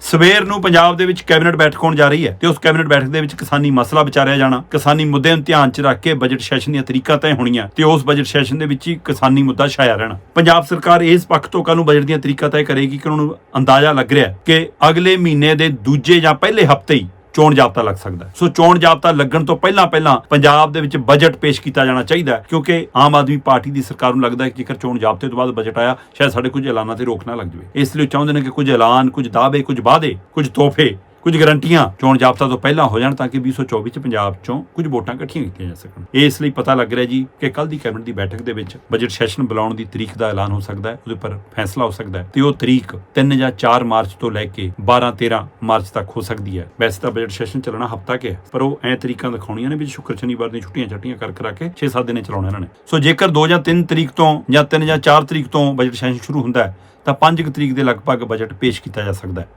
ਸਵੇਰ ਨੂੰ ਪੰਜਾਬ ਦੇ ਵਿੱਚ ਕੈਬਨਿਟ ਬੈਠਕ ਹੋਣ ਜਾ ਰਹੀ ਹੈ ਤੇ ਉਸ ਕੈਬਨਿਟ ਬੈਠਕ ਦੇ ਵਿੱਚ ਕਿਸਾਨੀ ਮਸਲਾ ਵਿਚਾਰਿਆ ਜਾਣਾ, ਕਿਸਾਨੀ ਮੁੱਦੇ ਨੂੰ ਧਿਆਨ 'ਚ ਰੱਖ ਕੇ ਬਜਟ ਸੈਸ਼ਨ ਦੀਆਂ ਤਰੀਕਾਂ ਤੈਅ ਹੋਣੀਆਂ ਤੇ ਉਸ ਬਜਟ ਸੈਸ਼ਨ ਦੇ ਵਿੱਚ ਹੀ ਕਿਸਾਨੀ ਮੁੱਦਾ ਛਾਇਆ ਰਹਿਣਾ। ਪੰਜਾਬ ਸਰਕਾਰ ਇਸ ਪੱਖ ਤੋਂ ਕੱਲ੍ਹ ਨੂੰ ਬਜਟ ਦੀਆਂ ਤਰੀਕਾਂ ਤੈਅ ਕਰੇਗੀ ਕਿ ਉਹਨਾਂ ਨੂੰ ਅੰਦਾਜ਼ਾ ਲੱਗ ਰਿਹਾ ਕਿ ਅਗਲੇ ਮਹੀਨੇ ਦੇ ਦੂਜੇ ਜਾਂ ਪਹਿਲੇ ਹਫ਼ਤੇ ਹੀ ਚੋਣ ਜਾਬਤਾ ਲੱਗ ਸਕਦਾ ਸੋ ਚੋਣ ਜਾਬਤਾ ਲੱਗਣ ਤੋਂ ਪਹਿਲਾਂ ਪਹਿਲਾਂ ਪੰਜਾਬ ਦੇ ਵਿੱਚ ਬਜਟ ਪੇਸ਼ ਕੀਤਾ ਜਾਣਾ ਚਾਹੀਦਾ ਕਿਉਂਕਿ ਆਮ ਆਦਮੀ ਪਾਰਟੀ ਦੀ ਸਰਕਾਰ ਨੂੰ ਲੱਗਦਾ ਹੈ ਕਿ ਜੇਕਰ ਚੋਣ ਜਾਬਤੇ ਤੋਂ ਬਾਅਦ ਬਜਟ ਆਇਆ, ਸ਼ਾਇਦ ਸਾਡੇ ਕੁਝ ਐਲਾਨਾਂ ਤੇ ਰੋਕ ਨਾ ਲੱਗ ਜਾਵੇ। ਇਸ ਲਈ ਉਹ ਚਾਹੁੰਦੇ ਨੇ ਕਿ ਕੁਝ ਐਲਾਨ, ਕੁਝ ਦਾਅਵੇ, ਕੁਝ ਵਾਅਦੇ, ਕੁਝ ਤੋਹਫੇ ਕੁਝ ਗਰੰਟੀਆਂ ਚੋਣ ਜਾਬਤਾ ਤੋਂ ਪਹਿਲਾਂ ਹੋ ਜਾਣ ਤਾਂ ਕਿ 2024 ਚ ਪੰਜਾਬ ਚੋਂ ਕੁਝ ਵੋਟਾਂ ਇਕੱਠੀਆਂ ਕੀਤੀਆਂ ਜਾ ਸਕਣ। ਇਸ ਲਈ ਪਤਾ ਲੱਗ ਰਿਹਾ ਜੀ ਕਿ ਕੱਲ ਦੀ ਕੈਬਨਿਟ ਦੀ ਬੈਠਕ ਦੇ ਵਿੱਚ ਬਜਟ ਸੈਸ਼ਨ ਬੁਲਾਉਣ ਦੀ ਤਰੀਕ ਦਾ ਐਲਾਨ ਹੋ ਸਕਦਾ ਹੈ, ਉਹਦੇ ਉੱਪਰ ਫੈਸਲਾ ਹੋ ਸਕਦਾ ਹੈ ਤੇ ਉਹ ਤਰੀਕ 3 ਜਾਂ 4 ਮਾਰਚ ਤੋਂ ਲੈ ਕੇ 12 13 ਮਾਰਚ ਤੱਕ ਹੋ ਸਕਦੀ ਹੈ। ਵੈਸੇ ਤਾਂ ਬਜਟ ਸੈਸ਼ਨ ਚੱਲਣਾ ਹਫਤਾ ਕੇ ਹੈ, ਪਰ ਉਹ ਐ ਤਰੀਕਾਂ ਦਿਖਾਉਣੀਆਂ ਨੇ ਵੀ ਸ਼ੁੱਕਰ ਸ਼ਨੀਵਾਰ ਦੀਆਂ ਛੁੱਟੀਆਂ ਛੱਟੀਆਂ ਕਰ ਕਰਾ ਕੇ 6-7 ਦਿਨੇ ਚਲਾਉਣਾ ਇਹਨਾਂ ਨੇ। ਸੋ ਜੇਕਰ 2 ਜਾਂ 3 ਤਰੀਕ ਤੋਂ ਜਾਂ 3 ਜਾਂ 4 ਤਰੀਕ ਤੋਂ ਬਜਟ ਸੈਸ਼ਨ ਸ਼ੁਰੂ ਹੁੰਦਾ ਹੈ, ਤਾਂ 5 ਤਰੀਕ ਦੇ ਲਗਭਗ ਬਜਟ ਪੇਸ਼ ਕੀਤਾ ਜਾ ਸਕਦਾ ਹੈ।